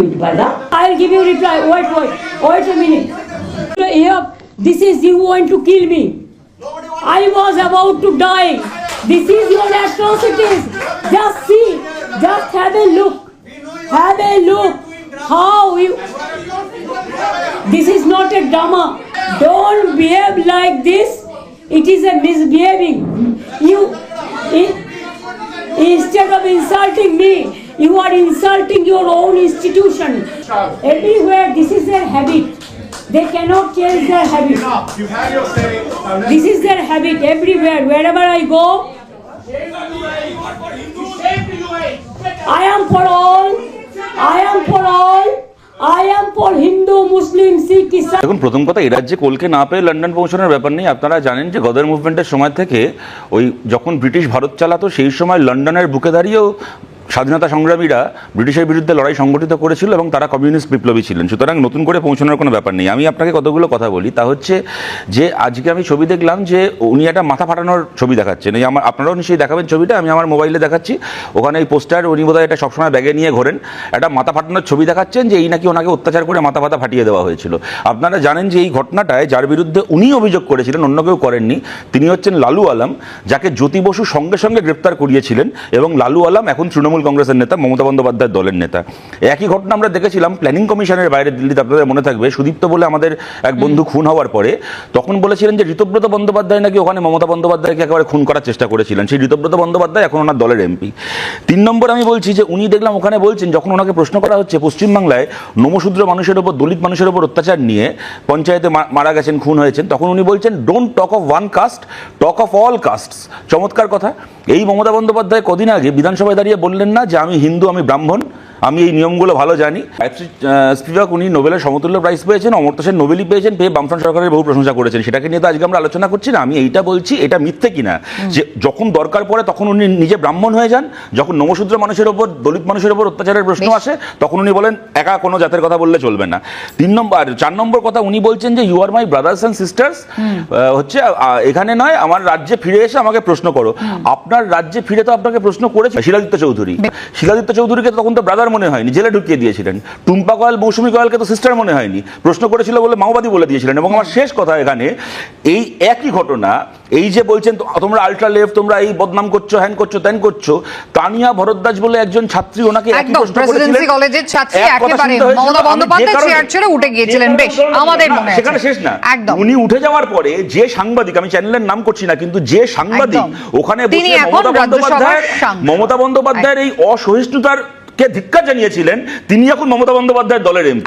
it, brother. I'll give you reply. Wait, wait, wait a minute. Here, this is you want to kill me. I was about to die. This is your atrocities. Just see, just have a look. Have a look. How you. This is not a drama. Don't behave like this. It is a misbehaving. You. Instead of insulting me, you are insulting your own institution. Everywhere, this is their habit. They cannot change their habit. Enough. You've had your say. This is their habit everywhere. Wherever I go, I am for all. I am for all. I am for Hindu, Muslim, Sikh, Islam. দেখুন প্রথম কথা এই রাজ্যে কলকে না পেয়ে London পৌঁছানোর ব্যাপার নেই আপনারা জানেন যে গদর মুভমেন্টের সময় থেকে ওই যখন ব্রিটিশ ভারত চালাতো সেই সময় লন্ডনের বুকে দাঁড়িয়েও স্বাধীনতা সংগ্রামীরা ব্রিটিশের বিরুদ্ধে লড়াই সংগঠিত করেছিল এবং তারা কমিউনিস্ট বিপ্লবী ছিলেন। সুতরাং নতুন করে পৌঁছানোর কোনো ব্যাপার নেই। আমি আপনাকে কতগুলো কথা বলি, তা হচ্ছে যে আজকে আমি ছবি দেখলাম যে উনি একটা মাথা ফাটানোর ছবি দেখাচ্ছেন। এই আমার, আপনারাও নিশ্চয়ই দেখাবেন ছবিটা, আমি আমার মোবাইলে দেখাচ্ছি। ওখানে এই পোস্টার, উনি বোধহয় এটা সবসময় ব্যাগে নিয়ে ঘোরেন। একটা মাথা ফাটানোর ছবি দেখাচ্ছেন যে এই নাকি ওনাকে অত্যাচার করে মাথা ফাতা ফাটিয়ে দেওয়া হয়েছিল। আপনারা জানেন যে এই ঘটনাটায় যার বিরুদ্ধে উনি অভিযোগ করেছিলেন, অন্য কেউ করেননি, তিনি হচ্ছেন লালু আলম, যাকে জ্যোতি বসু সঙ্গে সঙ্গে গ্রেপ্তার করিয়েছিলেন এবং লালু আলম এখন তৃণমূল কংগ্রেসের নেতা মমতা বন্দ্যোপাধ্যায়ের দলের নেতা। একই ঘটনা আমরা দেখেছিলাম প্ল্যানিং কমিশনের বাইরে দিল্লিতে আপনাদের মনে থাকবে সুদীপ্ত বলে আমাদের এক বন্ধু খুন হওয়ার পরে তখন বলেছিলেন যে ঋতব্রত বন্দ্যোপাধ্যায় নাকি ওখানে মমতা বন্দ্যোপাধ্যায়কে একেবারে খুন করার চেষ্টা করেছিলেন। সেই ঋতব্রত বন্দ্যোপাধ্যায় এখন ওনার দলের এমপি তিন নম্বর আমি বলছি যে উনি দেখলাম ওখানে বলছেন যখন ওনাকে প্রশ্ন করা হচ্ছে পশ্চিমবাংলায় নমশূদ্র মানুষের ওপর দলিত মানুষের ওপর অত্যাচার নিয়ে পঞ্চায়েতে মারা গেছেন খুন হয়েছেন তখন উনি বলছেন don't talk of one caste talk of all castes চমৎকার কথা। এই মমতা বন্দ্যোপাধ্যায় কদিন আগে বিধানসভায় দাঁড়িয়ে বললেন না যে আমি হিন্দু আমি ব্রাহ্মণ? আমি এই নিয়মগুলো ভালো জানি। স্পিভাক উনি নোবেলের সমতুল্য প্রাইজ পেয়েছেন অমর্ত্য সেন নোবেলই পেয়েছেন পেয়ে বামফ্রন্ট সরকারের বহু প্রশংসা করেছেন। সেটাকে নিয়ে তো আজকে আমরা আলোচনা করছি না আমি এইটা বলছি এটা মিথ্যে কিনা। যে যখন দরকার পড়ে তখন উনি নিজে ব্রাহ্মণ হয়ে যান যখন নমশূদ্র মানুষের ওপর দলিত মানুষের ওপর অত্যাচারের প্রশ্ন আসে তখন উনি বলেন একা কোনো জাতের কথা বললে চলবে না। তিন নম্বর চার নম্বর কথা উনি বলছেন যে you are my brothers and sisters হচ্ছে এখানে নয় আমার রাজ্যে ফিরে এসে আমাকে প্রশ্ন করো। আপনার রাজ্যে ফিরে তো আপনাকে প্রশ্ন করেছে। শিলাদিত্য চৌধুরী। শিলাদিত্য চৌধুরীকে তখন তো ব্রাদার মনে হয়নি জেলে ঢুকিয়ে দিয়েছিলেন। টুম্পা কয়াল মৌসুমী কয়ালকে তো সিস্টার মনে হয়নি। প্রশ্ন করেছিল বলে মাওবাদী বলে দিয়েছিলেন এবং আমার শেষ কথা এখানে এই একই ঘটনা এই যে বলছেন তোমরা আল্ট্রা লেফট তোমরা এই বদনাম করছ হ্যান করছ ত্যান করছ তানিয়া ভরদ্বাজ বলে একজন ছাত্রী ওনাকে একদম প্রেসিডেন্সি। কলেজের ছাত্রী একেবারে মমতা বন্দ্যোপাধ্যায় চেয়ার ছেড়ে উঠে গিয়েছিলেন বেশ আমাদের মনে সেখানে শেষ না। উনি উঠে যাওয়ার পরে যে সাংবাদিক আমি চ্যানেলের নাম করছি না কিন্তু যে সাংবাদিক ওখানে বসে মমতা বন্দ্যোপাধ্যায় মমতা বন্দ্যোপাধ্যায়ের এই অসহিষ্ণুতার কে ধিক্কার জানিয়েছিলেন তিনি এখন মমতা বন্দ্যোপাধ্যায়ের দলের এমপি।